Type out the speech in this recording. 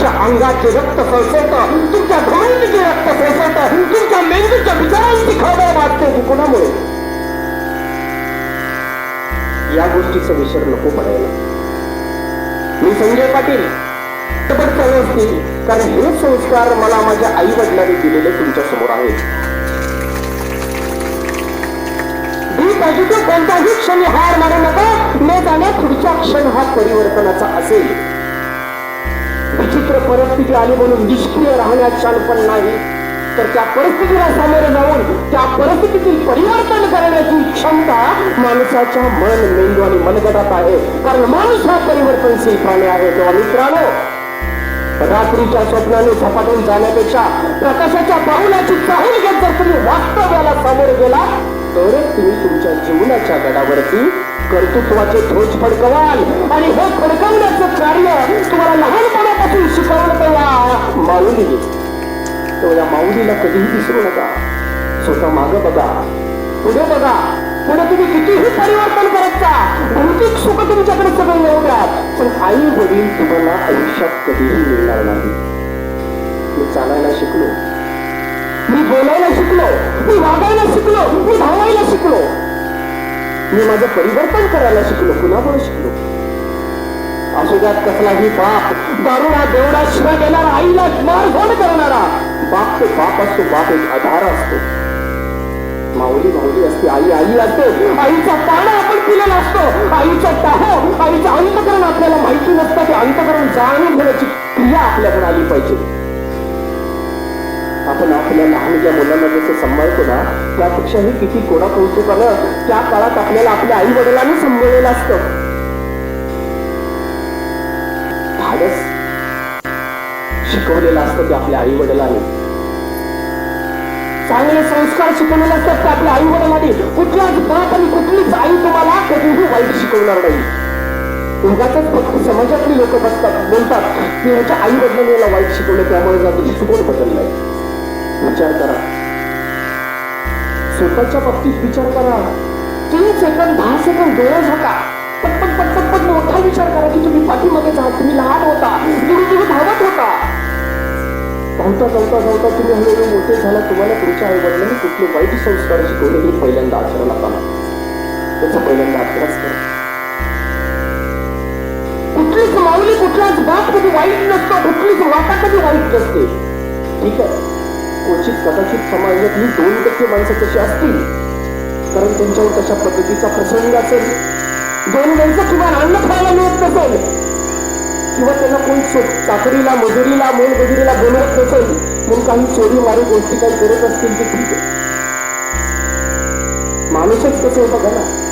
तुमच्या अंगाचे रक्त सळसळत तुमच्या घमेंडीचे रक्त सळसळत तुमच्या मेंदूच्या विचारांची खबर वाटते ती कुणामुळे या गोष्टीचं विसर नको पडायला. मी संजय पाटील पण असतील कारण हे संस्कार मला माझ्या आई वडिलांनी दिलेले तुमच्यासमोर आहेत. कोणताही क्षण हार मारू नका न जाण्या पुढचा क्षण हा परिवर्तनाचा असेल. विचित्र परिस्थिती आली म्हणून निष्क्रिय राहण्यात पण नाही. तर त्या परिस्थितीला सामोरे जाऊन त्या परिस्थितीतील परिवर्तन करण्याची क्षमता माणसाच्या मन मेंदू आणि मनगटात आहे. कारण माणूस हा परिवर्तनशील प्राणी आहे तेव्हा मित्रांनो रात्रीच्या स्वप्नाने झपाटून जाण्यापेक्षा प्रकाशाच्या पाऊलाची चाहूल घेत जर तुम्ही वास्तव्याला सामोरे गेला तरच तुम्ही तुमच्या जीवनाच्या गडावरती कर्तृत्वाचे ध्वज फडकवाल. आणि हे फडकवण्याचं कधीही विसरू नका. स्वतः माग बघा. पुढे बघा. पुढे तुम्ही कितीही परिवर्तन करत जा. भौतिक सुख तुमच्याकडे सगळं येऊ द्या पण आई वडील तुम्हाला आयुष्यात कधीही मिळणार नाही. मी चालायला शिकलो. मी बोलायला शिकलो. मी वागायला शिकलो. मी धावायला शिकलो. मी माझं परिवर्तन करायला शिकलो. कुणामुळे शिकलो? असू द्यात कसलाही बाप दारुणा देवडा शिवाय देणारा आईला मारझोड करणारा बाप ते बाप असतो बाप एक आधार असतो. माऊली माऊली असते आई आई असते. आईचा पाणा आपण पिलेला असतो. आईचा पाहो आईचं अंतकरण आपल्याला माहिती नसतं ते अंतकरण जाणून घेण्याची क्रिया आपल्याकडे आली पाहिजे. आपण आपल्या लहानच्या मुलांना जसं सांभाळतो ना त्यापेक्षाही किती कोणा कौतुकानं त्या काळात आपल्याला आपल्या आई वडिलांनी सांभाळलेलं असतं. धाडस शिकवलेलं असतं ते आपल्या आई वडिलांनी चांगले संस्कार शिकवलेले असतात ते आपल्या आई वडिलांनी? कुठलाच बाप आणि कुठलीच आई तुम्हाला कधीही वाईट शिकवणार नाही. उगाच फक्त समाजातली लोक बसतात बोलतात की ह्याच्या आई वडिलांनी याला वाईट शिकवलं त्यामुळे जातो शिकवण बदललाय विचार करा. स्वतःच्या बाबतीत विचार करा. तीन सेकंद दहा सेकंद डोळे झाका. पटपट पटपट पट मोठा विचार करा की तुम्ही पाठीमागे आहात. तुम्ही लहान होता धावता धावता धावता तुम्ही हळूहळू मोठे झाला तुम्हाला तुमच्या आई वडिलांनी कुठले वाईट संस्कार शिकवले हे पहिल्यांदा आचरणात आला त्याचा पहिल्यांदा अभ्यास करा. कुठलीच माऊली कुठलाच बाप कधी वाईट नसतो कुठलीच वाटा कधी वाईट नसते. ठीक आहे. क्वचित कदाचित समाजातली दोन टक्के माणसं तशी असतील. कारण त्यांच्यावर तशा पद्धतीचा प्रसंग असेल. दोन वेळचं किंवा अन्न खायला मिळत नसेल किंवा त्यांना कोण चाकरीला मजुरीला मोलमजुरीला बोलवत नसेल म्हणून काही चोरी मारी गोष्टी काही करत असतील ते ठीक आहे. माणूसच कसं होतं बघा ना?